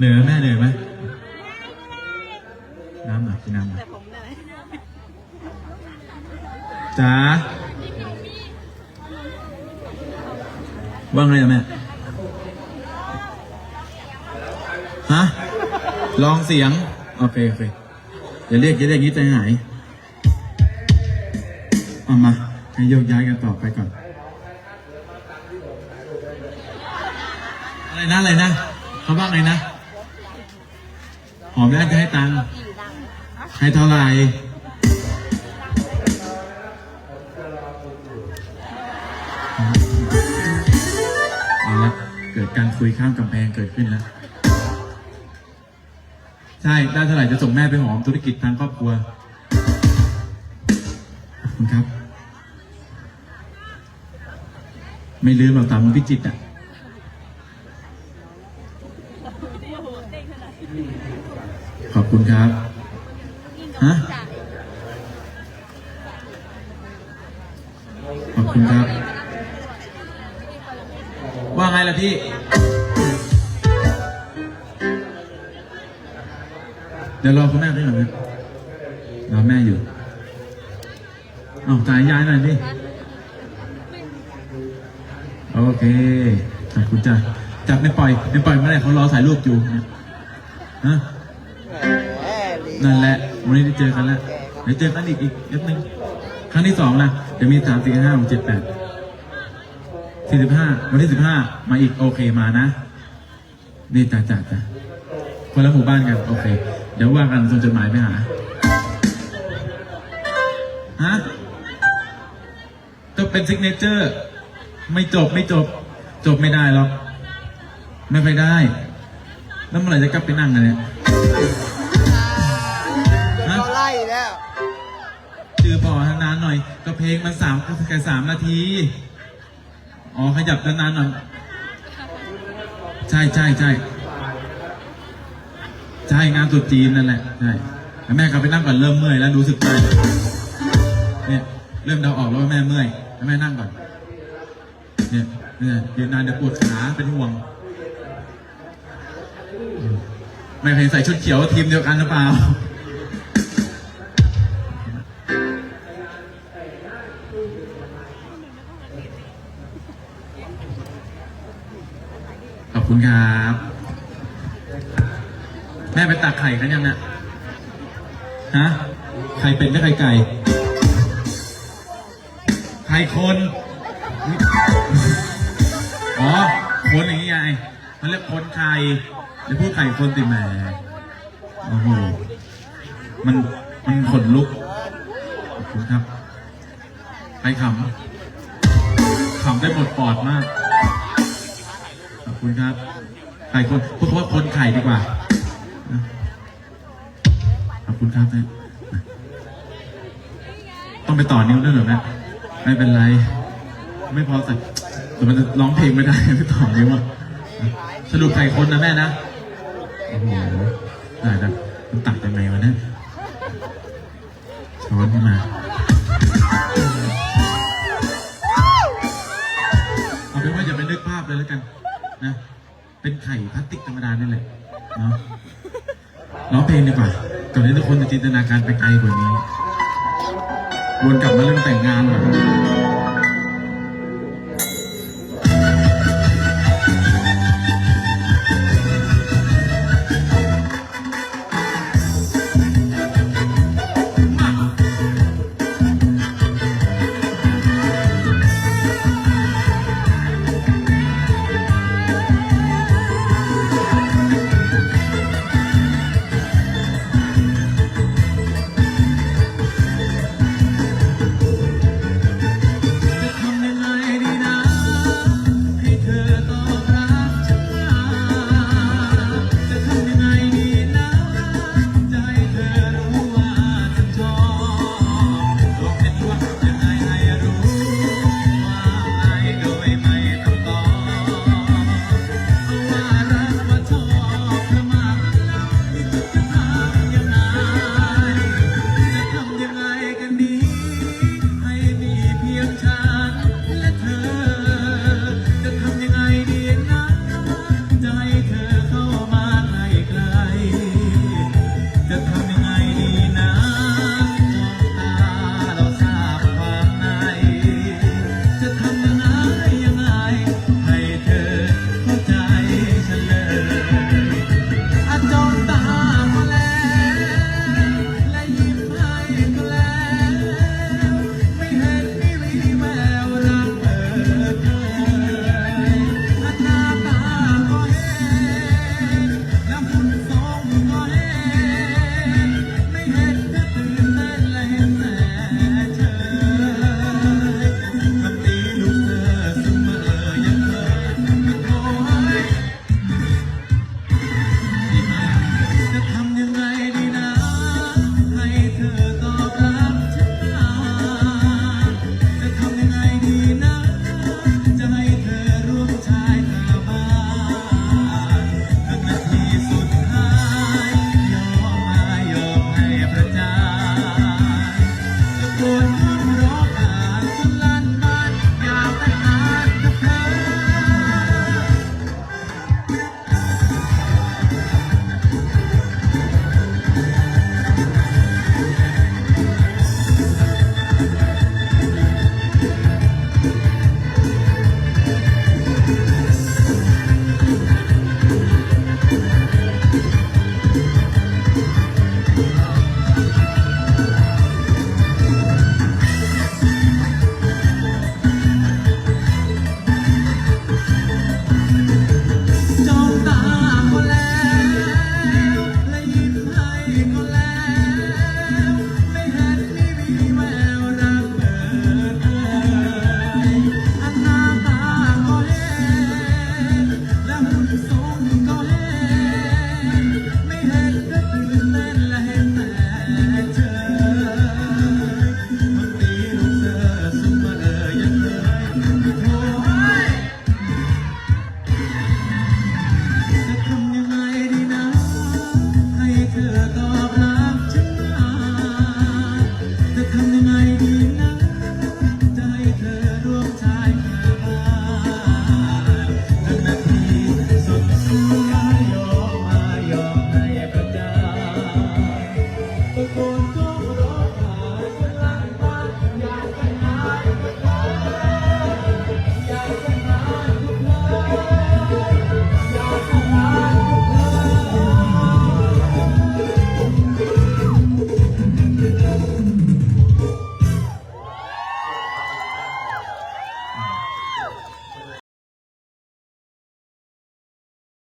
เหนื่อยไหมแม่เหนื่อยไหมน้ำหน่อยกินน้ำหน่อยแต่ผมเนี่ยจ๋าว่าไงอะแม่ฮะลองเสียง โอเคโอเคอย่าเรียกอย่าเรียกอย่างนี้ใจหายเอามาให้โยกย้ายกันต่อไปก่อน อะไรนะอะไรนะเขาว่าไงนะ หอมแล้วจะให้ตังค์ให้เท่าไหร่เอาละเกิดการคุยข้ามกำแพงเกิดขึ้นแล้ว ใช่ได้เท่าไหร่จะส่งแม่ไปหอมธุรกิจทางครอบครัว ขอบคุณครับ ไม่ลืมหรอกตามมึงพิจิตรอะ ขอบ ครับ ฮะ ขอบคุณครับ ว่าไงล่ะพี่ เดี๋ยวรอคุณแม่ด้วยหน่อยนะรอแม่อยู่เอาจ่ายยายหน่อยดิโอเคขอบคุณจ้ะจับไม่ปล่อยไม่ปล่อยเมื่อไหร่เขารอถ่ายรูปอยู่เนี่ยฮะ นั่นแหละวันนี้ได้เจอกันแล้วเดี๋ยวเจอกันอีกอีกนิดนึงครั้งที่สองนะเดี๋ยวมีสามสี่ห้าหกเจ็ดแปดสี่สิบห้าวันที่สิบห้ามาอีกโอเคมานะ นี่จ้าจ้าจ้าคนละหมู่บ้านกันโอเค เดี๋ยวว่ากันส่งจดหมายไปหาฮะก็เป็นซิกเนเจอร์ ไม่จบไม่จบ จบไม่ได้หรอก ไม่ไปได้ แล้วเมื่อไหร่จะกลับไปนั่งกันเนี่ย อนานหน่อย ก็เพลงมันสามแค่สามนาที อ๋อขยับนานๆหน่อย ใช่ใช่ใช่ใช่งานตรุษจีนนั่นแหละ ใช่แม่กลับไปนั่งก่อนเริ่มเมื่อยแล้วรู้สึกได้เนี่ยเริ่มเดาออกแล้วว่าแม่เมื่อยแม่นั่งก่อน เนี่ยเนี่ยยืนนานเดี๋ยวปวดขาเป็นห่วงอืมไม่เคยใส่ชุดเขียวทีมเดียวกันหรือเปล่า คุณครับ แม่ไปตักไข่กันยังเนี่ยฮะไข่เป็ดหรือไข่ไก่ไข่คนอ๋อคนอย่างนี้ไงมันเรียกคนไข่เดี๋ยวพูดไข่คนติแหมโอ้โหมันมันขนลุกขอบคุณครับใครขำขำได้หมดปอดมาก คุณครับไข่คนพูดว่าคนไข่ดีกว่าขอบคุณครับแม่ต้องไปต่อนิ้วด้วยเหรอแม่ไม่เป็นไร ไม่พอแต่แต่มันจะร้องเพลงไม่ได้ไม่ต่อนิ้วอะสรุปไข่คนนะแม่นะโอ้โหได้นะมันตักยังไงวะเนี่ยช้อนขึ้นมาเอาเป็นว่าอย่าไปนึกภาพเลยแล้วกัน นะ เป็นไข่พลาสติกธรรมดานี่แหละเนาะร้องเพลงดีกว่าก่อนที่ทุกคนจะจินตนาการไปไกลกว่านี้ วนกลับมาเรื่องแต่งงานหน่อย